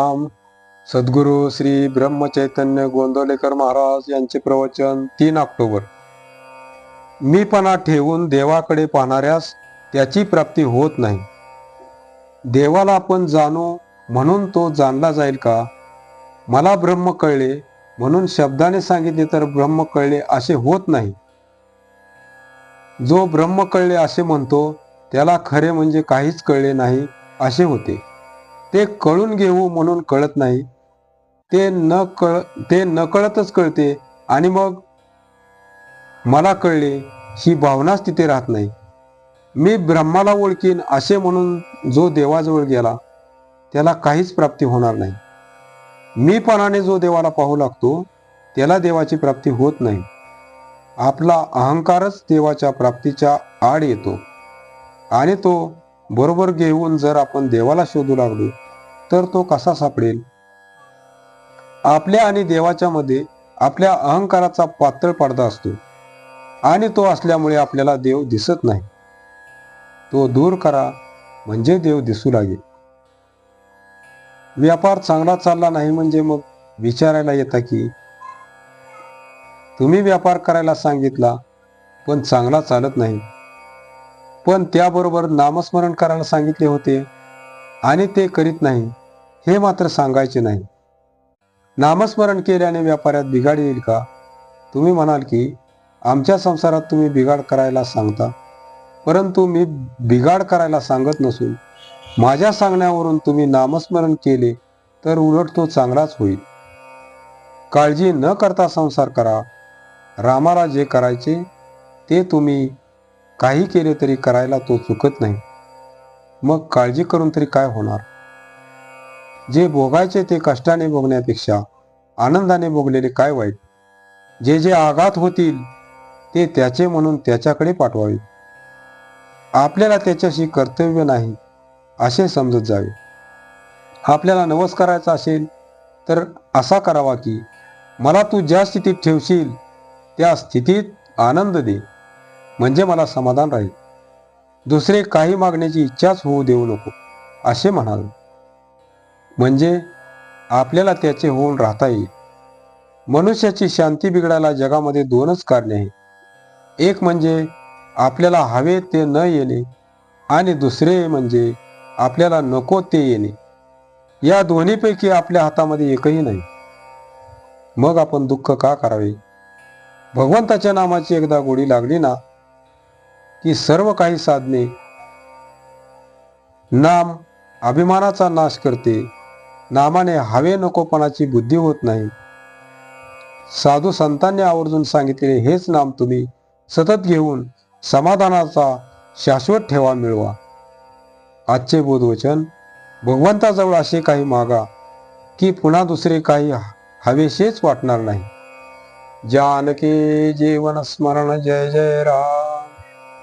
राम. सद्गुरू श्री ब्रह्मचैतन्य गोंदवलेकर महाराज यांचे प्रवचन तीन ऑक्टोबर. मीपणा ठेवून देवाकडे पाहणाऱ्यास त्याची प्राप्ती होत नाही. देवाला आपण जाणू म्हणून तो जाणला जाईल का? मला ब्रह्म कळले म्हणून शब्दाने सांगितले तर ब्रह्म कळले असे होत नाही. जो ब्रह्म कळले असे म्हणतो त्याला खरे म्हणजे काहीच कळले नाही असे होते. ते कळून घेऊ म्हणून कळत नाही. ते न कळ ते नकळतच कळते आणि मग मला कळले ही भावनाच तिथे राहत नाही. मी ब्रह्माला ओळखीन असे म्हणून जो देवाजवळ गेला त्याला काहीच प्राप्ती होणार नाही. मीपणाने जो देवाला पाहू लागतो त्याला देवाची प्राप्ती होत नाही. आपला अहंकारच देवाच्या प्राप्तीच्या आड येतो आणि तो बरोबर घेऊन जर आपण देवाला शोधू लागलो तर तो कसा सापडेल? आपल्या आणि देवाच्या मध्ये आपल्या अहंकाराचा पातळ पडदा असतो. आणि तो असल्यामुळे आपल्याला देव दिसत नाही. तो दूर करा म्हणजे देव दिसू लागेल. व्यापार चांगला चालला नाही म्हणजे मग विचारायला येता की तुम्ही व्यापार करायला सांगितला पण चांगला चालत नाही. पण त्याबरोबर नामस्मरण करायला सांगितले होते. आणि ते करीत नाही हे मात्र सांगायचे नाही. नामस्मरण केल्याने व्यापारात बिघाड येईल का? तुम्ही म्हणाल की आमच्या संसारात तुम्ही बिघाड करायला सांगता परंतु मी बिघाड करायला सांगत नसून माझ्या सांगण्यावरून तुम्ही नामस्मरण केले तर उलट तो चांगलाच होईल. काळजी न करता संसार करा रामाला जे करायचे ते तुम्ही काही केले तरी करायला तो चुकत नाही. मग काळजी करून तरी काय होणार? जे भोगायचे ते कष्टाने भोगण्यापेक्षा आनंदाने भोगलेले काय वाईट? जे जे आघात होतील ते त्याचे म्हणून त्याच्याकडे पाठवावे. आपल्याला त्याच्याशी कर्तव्य नाही असे समजत जावे. आपल्याला नवस करायचा असेल तर असा करावा की मला तू ज्या स्थितीत ठेवशील त्या स्थितीत आनंद दे. म्हणजे मला समाधान राहील. दुसरे काही मागण्याची इच्छाच होऊ देऊ नको असे म्हणावे म्हणजे आपल्याला त्याचे होऊन राहता येईल. मनुष्याची शांती बिघडायला जगामध्ये दोनच कारणे आहेत. एक म्हणजे आपल्याला हवे ते न येणे आणि दुसरे म्हणजे आपल्याला नको ते येणे. या दोन्हीपैकी आपल्या हातामध्ये एकही नाही. मग आपण दुःख का करावे? भगवंताच्या नामाची एकदा गोडी लागली ना की सर्व काही साधने नाम अभिमानाचा नाश करते. नामाने हवे नकोपणाची बुद्धी होत नाही. साधू संतांनी आवर्जून सांगितलेले हेच नाम तुम्ही सतत घेऊन समाधानाचा शाश्वत ठेवा मिळवा. आजचे बोधवचन भगवंताजवळ असे काही मागा की पुन्हा दुसरे काही हवेशेच वाटणार नाही. जानकी जीवन स्मरण जय जय राम.